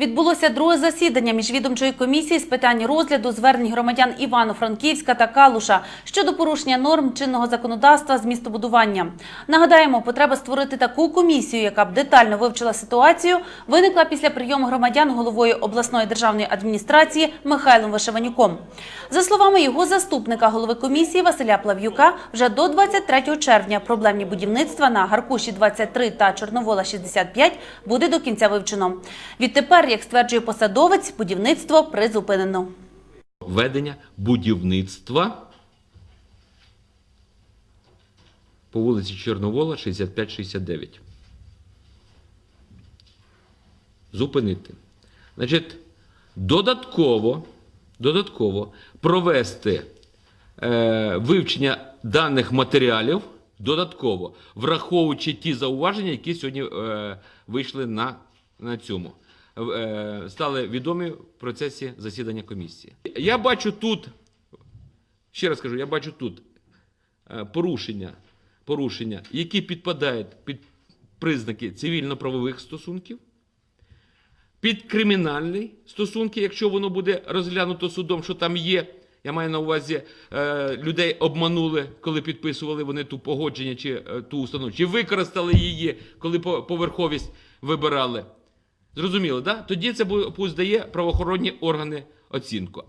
Відбулося друге засідання міжвідомчої комісії з питань розгляду звернень громадян Івано-Франківська та Калуша щодо порушення норм чинного законодавства з містобудування. Нагадаємо, потреба створити таку комісію, яка б детально вивчила ситуацію, виникла після прийому громадян головою обласної державної адміністрації Михайлом Вишиванюком. За словами його заступника голови комісії Василя Плав'юка, вже до 23 червня проблемні будівництва на Гаркуші 23 та Чорновола 65 буде до кінця вивчено. Відтепер, як стверджує посадовець, будівництво призупинено. ведення будівництва по вулиці Чорновола 65-69. Зупинити. Значить, додатково, додатково провести е, вивчення даних матеріалів, додатково, враховуючи ті зауваження, які сьогодні е, вийшли на, на цьому. Е, стали відомі в процесі засідання комісії. Я бачу тут, ще раз кажу, я бачу тут е, порушення, порушення, які підпадають під признаки цивільно-правових стосунків, під кримінальні стосунки, якщо воно буде розглянуто судом, що там є. Я маю на увазі, е, людей обманули, коли підписували вони ту погодження чи ту установу, чи використали її, коли по- поверховість вибирали. Зрозуміло, да? Тоді це пусть дає правоохоронні органи оцінку.